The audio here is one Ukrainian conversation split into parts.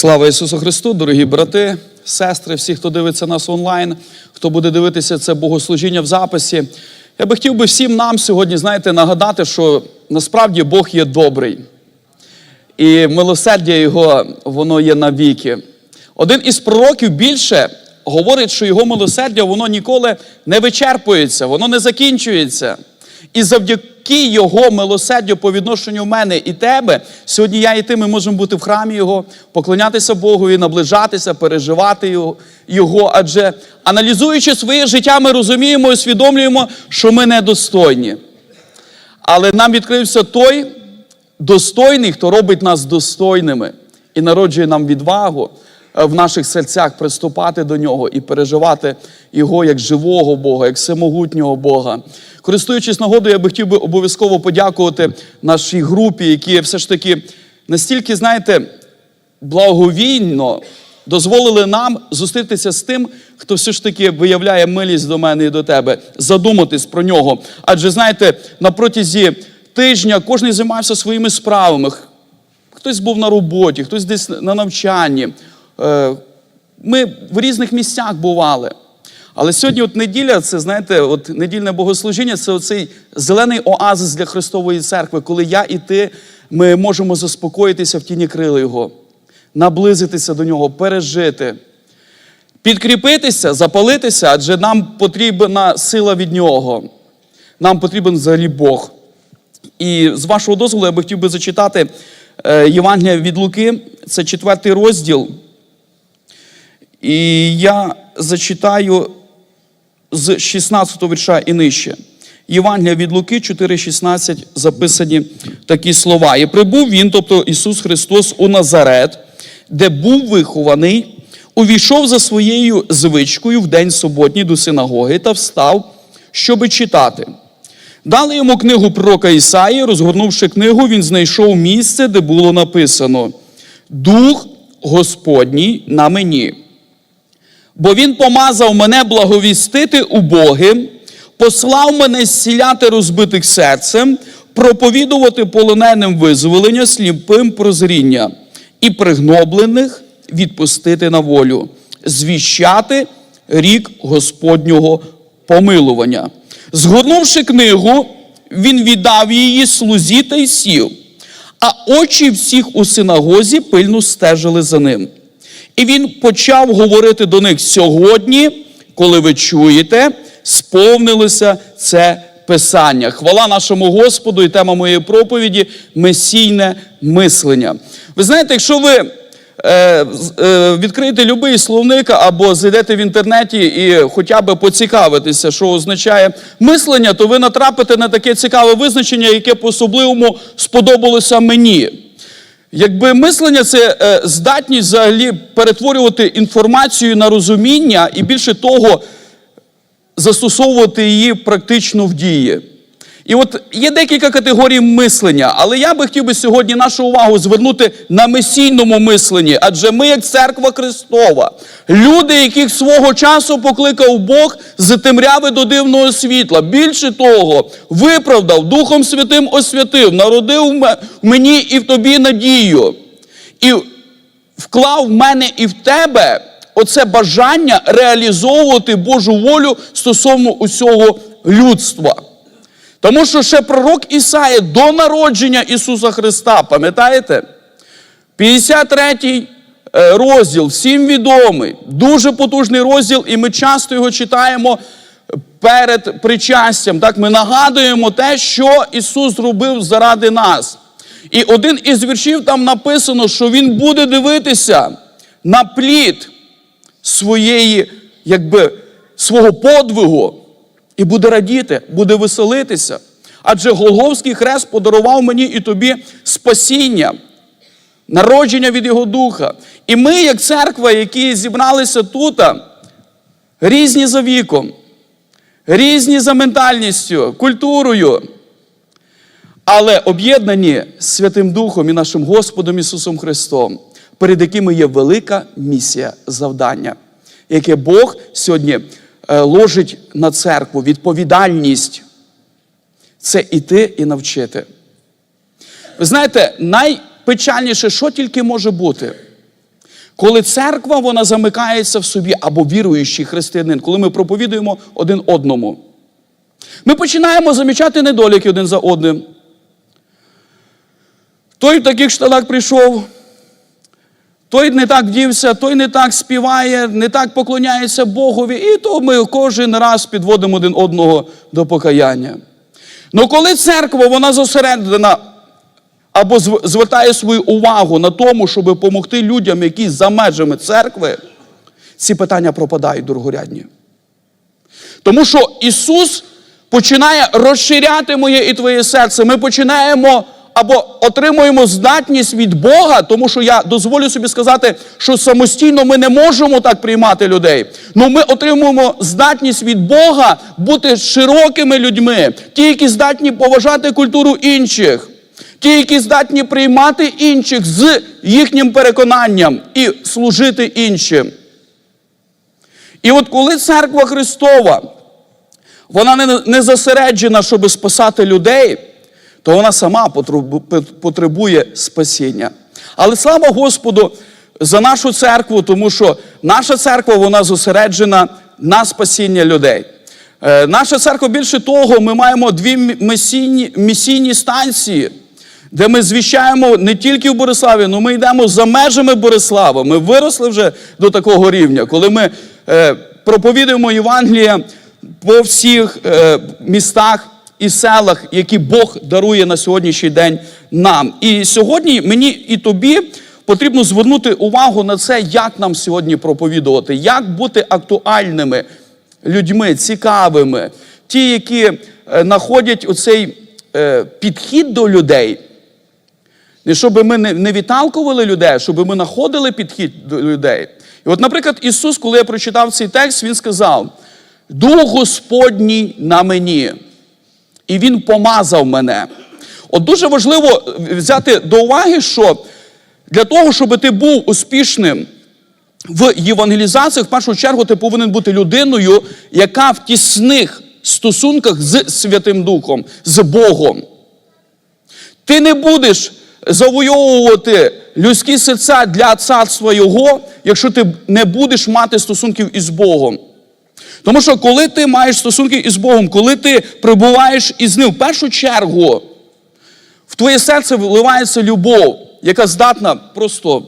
Слава Ісусу Христу, дорогі брати, сестри, всі, хто дивиться нас онлайн, хто буде дивитися це богослужіння в записі. Я би хотів би всім нам сьогодні, знаєте, нагадати, що насправді Бог є добрий. І милосердя Його, воно є навіки. Один із пророків більше говорить, що його милосердя воно ніколи не вичерпується, воно не закінчується. І завдяки Його милосердю по відношенню мене і тебе, сьогодні я і ти ми можемо бути в храмі Його, поклонятися Богу і наближатися, переживати Його-. Адже аналізуючи своє життя, ми розуміємо і усвідомлюємо, що ми недостойні. Але нам відкрився той достойний, хто робить нас достойними і народжує нам відвагу в наших серцях приступати до нього і переживати його як живого Бога, як всемогутнього Бога. Користуючись нагодою, я би хотів би обов'язково подякувати нашій групі, які все ж таки настільки, знаєте, благовійно дозволили нам зустрітися з тим, хто все ж таки виявляє милість до мене і до тебе, задуматись про нього. Адже знаєте, на протязі тижня кожен займався своїми справами. Хтось був на роботі, хтось десь на навчанні. Е, Ми в різних місцях бували. Але сьогодні, от неділя, це знаєте, от недільне богослужіння це оцей зелений оазис для Христової церкви, коли я і ти ми можемо заспокоїтися в тіні крила Його, наблизитися до нього, пережити, підкріпитися, запалитися, адже нам потрібна сила від нього. Нам потрібен взагалі Бог. І з вашого дозволу я би хотів би зачитати е, Євангелія від Луки, це четвертий розділ. І я зачитаю з 16 вірша і нижче. Євангелія від Луки 4,16 записані такі слова. І прибув він, тобто Ісус Христос, у Назарет, де був вихований, увійшов за своєю звичкою в день суботній до синагоги та встав, щоби читати. Дали йому книгу пророка Ісаї, розгорнувши книгу, він знайшов місце, де було написано: Дух Господній на мені. Бо він помазав мене благовістити убогим, послав мене зціляти розбитих серцем, проповідувати полоненим визволення, сліпим прозріння і пригноблених відпустити на волю, звіщати рік Господнього помилування. Згорнувши книгу, він віддав її слузі та й сів, а очі всіх у синагозі пильно стежили за ним. І він почав говорити до них сьогодні, коли ви чуєте, сповнилося це Писання. Хвала нашому Господу і тема моєї проповіді месійне мислення. Ви знаєте, якщо ви е, е, відкриєте будь-який словник або зайдете в інтернеті і хоча б поцікавитеся, що означає мислення, то ви натрапите на таке цікаве визначення, яке по-особливому сподобалося мені. Якби мислення це е, здатність взагалі перетворювати інформацію на розуміння і більше того, застосовувати її практично в дії. І от є декілька категорій мислення, але я би хотів би сьогодні нашу увагу звернути на месійному мисленні, адже ми, як церква Христова, люди, яких свого часу покликав Бог з темряви до дивного світла. Більше того, виправдав Духом Святим освятив, народив мені і в тобі надію. І вклав в мене і в тебе оце бажання реалізовувати Божу волю стосовно усього людства. Тому що ще пророк Ісаїя до народження Ісуса Христа, пам'ятаєте? 53 е, розділ, всім відомий, дуже потужний розділ, і ми часто його читаємо перед причастям. Так, ми нагадуємо те, що Ісус зробив заради нас. І один із віршів там написано, що Він буде дивитися на плід своєї, якби, свого подвигу і буде радіти, буде веселитися. Адже Голговський хрест подарував мені і тобі спасіння, народження від Його Духа. І ми, як церква, які зібралися тут, різні за віком, різні за ментальністю, культурою, але об'єднані Святим Духом і нашим Господом Ісусом Христом, перед якими є велика місія завдання, яке Бог сьогодні ложить на церкву, відповідальність це іти і навчити. Ви знаєте, найпечальніше, що тільки може бути, Коли церква вона замикається в собі, або віруючий християнин, коли ми проповідуємо один одному, ми починаємо замічати недоліки один за одним. Той в таких штанах прийшов, той не так вдівся, той не так співає, не так поклоняється Богові, і то ми кожен раз підводимо один одного до покаяння. Ну коли церква вона зосереджена або звертає свою увагу на тому, щоб допомогти людям, які за межами церкви, ці питання пропадають дорогорядні. Тому що Ісус починає розширяти моє і твоє серце. Ми починаємо або отримуємо здатність від Бога, тому що я дозволю собі сказати, що самостійно ми не можемо так приймати людей. Ну ми отримуємо здатність від Бога бути широкими людьми, ті, які здатні поважати культуру інших. Ті, які здатні приймати інших з їхнім переконанням і служити іншим. І от коли церква Христова, вона не, не зосереджена, щоб спасати людей, то вона сама потребує спасіння. Але слава Господу за нашу церкву, тому що наша церква вона зосереджена на спасіння людей. Е, Наша церква більше того, ми маємо дві місійні, місійні станції, де ми звіщаємо не тільки в Бориславі, але ми йдемо за межами Борислава. Ми виросли вже до такого рівня, коли ми е, проповідуємо Євангелія по всіх е, містах і селах, які Бог дарує на сьогоднішній день нам. І сьогодні мені і тобі потрібно звернути увагу на це, як нам сьогодні проповідувати, як бути актуальними людьми, цікавими, ті, які е, знаходять оцей е, підхід до людей. Не щоб ми не відталкували людей, щоб ми знаходили підхід до людей. І от, наприклад, Ісус, коли я прочитав цей текст, Він сказав: Дух Господній на мені, і Він помазав мене. От дуже важливо взяти до уваги, що для того, щоб ти був успішним в євангелізації, в першу чергу, ти повинен бути людиною, яка в тісних стосунках з Святим Духом, з Богом. Ти не будеш завойовувати людські серця для царства Його, якщо ти не будеш мати стосунків із Богом. Тому що коли ти маєш стосунки із Богом, коли ти прибуваєш із Ним, в першу чергу в твоє серце вливається любов, яка здатна просто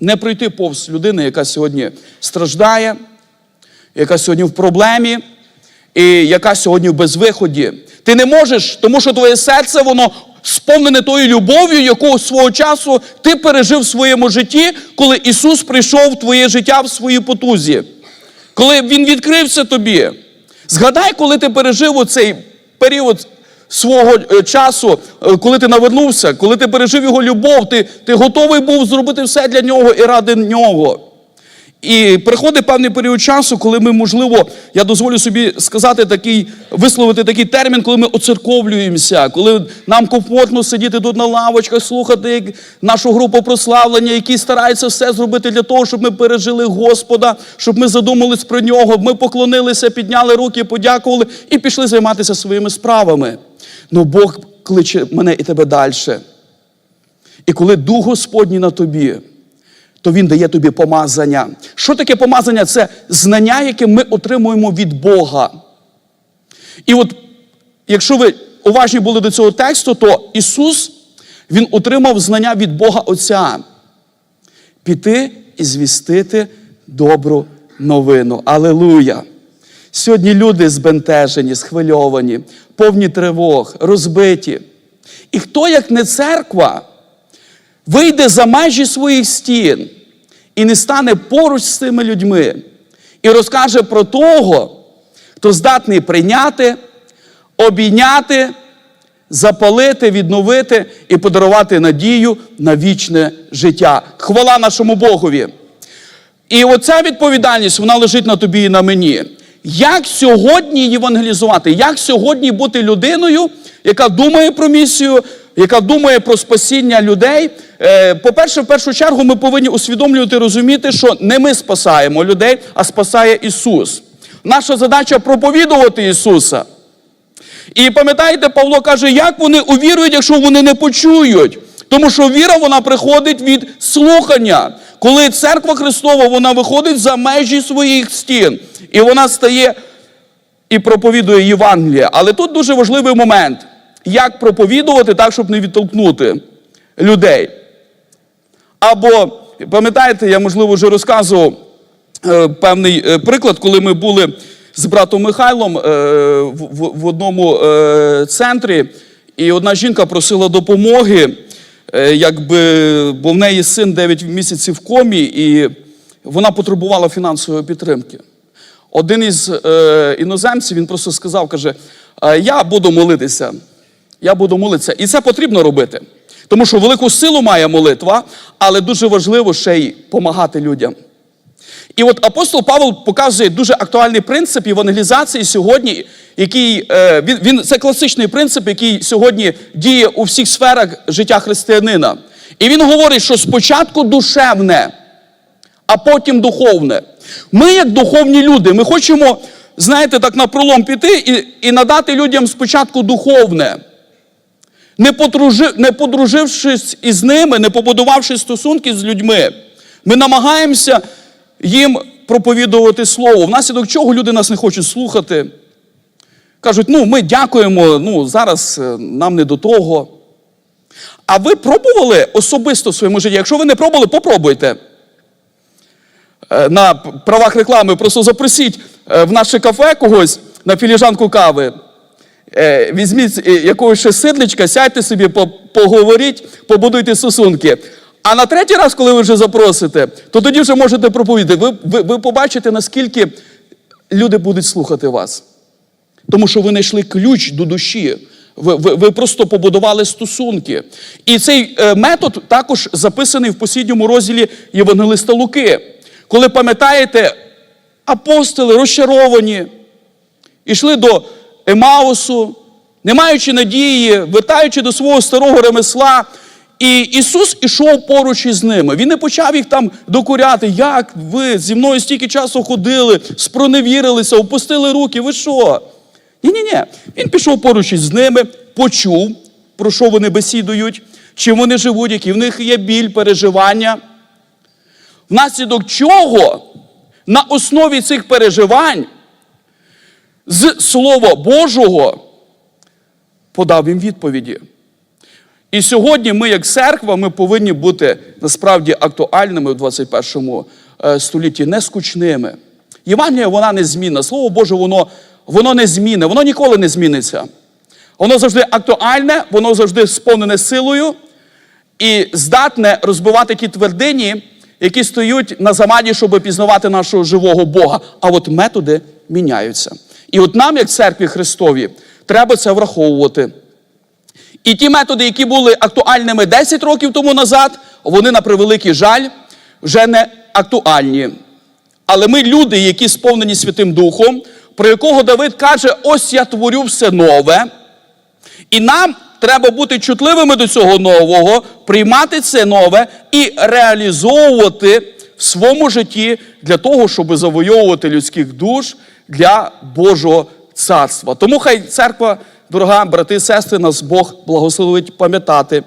не пройти повз людини, яка сьогодні страждає, яка сьогодні в проблемі, і яка сьогодні в безвиході. Ти не можеш, тому що твоє серце, воно сповнене тою любов'ю, яку свого часу ти пережив в своєму житті, коли Ісус прийшов в твоє життя в своїй потузі. Коли Він відкрився тобі. Згадай, коли ти пережив оцей період свого е, часу, е, коли ти навернувся, коли ти пережив його любов, ти, ти готовий був зробити все для нього і ради нього. І приходить певний період часу, коли ми, можливо, я дозволю собі сказати такий, висловити такий термін, коли ми оцерковлюємося, коли нам комфортно сидіти тут на лавочках, слухати як нашу групу прославлення, які стараються все зробити для того, щоб ми пережили Господа, щоб ми задумались про нього, ми поклонилися, підняли руки, подякували і пішли займатися своїми справами. Ну Бог кличе мене і тебе далі. І коли Дух Господній на тобі, то Він дає тобі помазання. Що таке помазання? Це знання, яке ми отримуємо від Бога. І от, якщо ви уважні були до цього тексту, то Ісус Він отримав знання від Бога Отця. Піти і звістити добру новину. Алелуя! Сьогодні люди збентежені, схвильовані, повні тривог, розбиті. І хто, як не церква, вийде за межі своїх стін і не стане поруч з цими людьми і розкаже про того, хто здатний прийняти, обійняти, запалити, відновити і подарувати надію на вічне життя. Хвала нашому Богові. І оця відповідальність вона лежить на тобі і на мені. Як сьогодні євангелізувати? Як сьогодні бути людиною, яка думає про місію, яка думає про спасіння людей? Е, По-перше, в першу чергу, ми повинні усвідомлювати, розуміти, що не ми спасаємо людей, а спасає Ісус. Наша задача проповідувати Ісуса. І пам'ятаєте, Павло каже, як вони увірують, якщо вони не почують. Тому що віра вона приходить від слухання. Коли церква Христова вона виходить за межі своїх стін, і вона стає і проповідує Євангеліє. Але тут дуже важливий момент, як проповідувати так, щоб не відтолкнути людей. Або, пам'ятаєте, я, можливо, вже розказував е, певний е, приклад, коли ми були з братом Михайлом е, в, одному центрі, і одна жінка просила допомоги, якби, бо в неї син 9 місяців в комі, і вона потребувала фінансової підтримки. Один із іноземців він просто сказав, каже: «Е, Я буду молитися. Я буду молитися. І це потрібно робити. Тому що велику силу має молитва, але дуже важливо ще й допомагати людям. І от апостол Павло показує дуже актуальний принцип евангелізації сьогодні, який е, він, він це класичний принцип, який сьогодні діє у всіх сферах життя християнина. І він говорить, що спочатку душевне, а потім духовне. Ми, як духовні люди, ми хочемо, знаєте, так на пролом піти і, і надати людям спочатку духовне. Не, подружи, не подружившись із ними, не побудувавши стосунки з людьми, ми намагаємося їм проповідувати слово. Внаслідок чого люди нас не хочуть слухати. Кажуть, ну ми дякуємо, ну зараз е, нам не до того. А ви пробували особисто в своєму житті? Якщо ви не пробували, попробуйте. Е, На правах реклами просто запросіть е, в наше кафе когось на філіжанку кави. Е, Візьміть е, якогось ще сидличка, сядьте собі, поговоріть, побудуйте стосунки. А на третій раз, коли ви вже запросите, то тоді вже можете проповідати. Ви, ви, ви побачите, наскільки люди будуть слухати вас. Тому що ви знайшли ключ до душі. Ви, ви, ви просто побудували стосунки. І цей е, метод також записаний в посідньому розділі Євангелиста Луки. Коли пам'ятаєте, апостоли розчаровані, ішли до Емаусу, не маючи надії, вертаючи до свого старого ремесла. І Ісус ішов поруч із ними. Він не почав їх там докуряти. Як ви зі мною стільки часу ходили, спроневірилися, опустили руки, ви що? Ні-ні-ні. Він пішов поруч із ними, почув, про що вони бесідують, чим вони живуть, які в них є біль, переживання. Внаслідок чого на основі цих переживань з Слова Божого подав їм відповіді. І сьогодні ми, як церква, ми повинні бути насправді актуальними в 21 е, столітті, не скучними. Євангелія, вона не змінна. Слово Боже, воно, воно не змінне, воно ніколи не зміниться. Воно завжди актуальне, воно завжди сповнене силою і здатне розбивати ті твердині, які стоять на замані, щоб пізнавати нашого живого Бога. А от методи міняються. І от нам, як церкві Христові, треба це враховувати. І ті методи, які були актуальними 10 років тому назад, вони, на превеликий жаль, вже не актуальні. Але ми люди, які сповнені Святим Духом, про якого Давид каже: ось я творю все нове. І нам треба бути чутливими до цього нового, приймати це нове і реалізовувати в своєму житті для того, щоб завойовувати людських душ для Божого царства. Тому хай церква, дорога брати і сестри, нас Бог благословить пам'ятати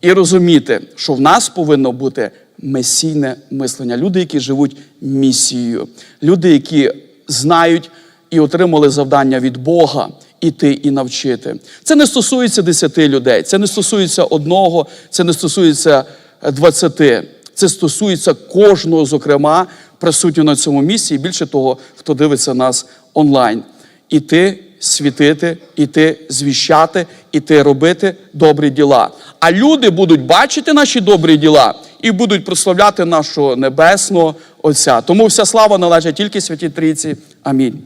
і розуміти, що в нас повинно бути месійне мислення. Люди, які живуть місією, люди, які знають і отримали завдання від Бога іти і навчити. Це не стосується десяти людей, це не стосується одного, це не стосується двадцяти. Це стосується кожного, зокрема, присутнього на цьому місці, і більше того, хто дивиться нас онлайн. Іти світити, іти звіщати, іти робити добрі діла. А люди будуть бачити наші добрі діла і будуть прославляти нашого небесного Отця. Тому вся слава належить тільки святій Трійці. Амінь.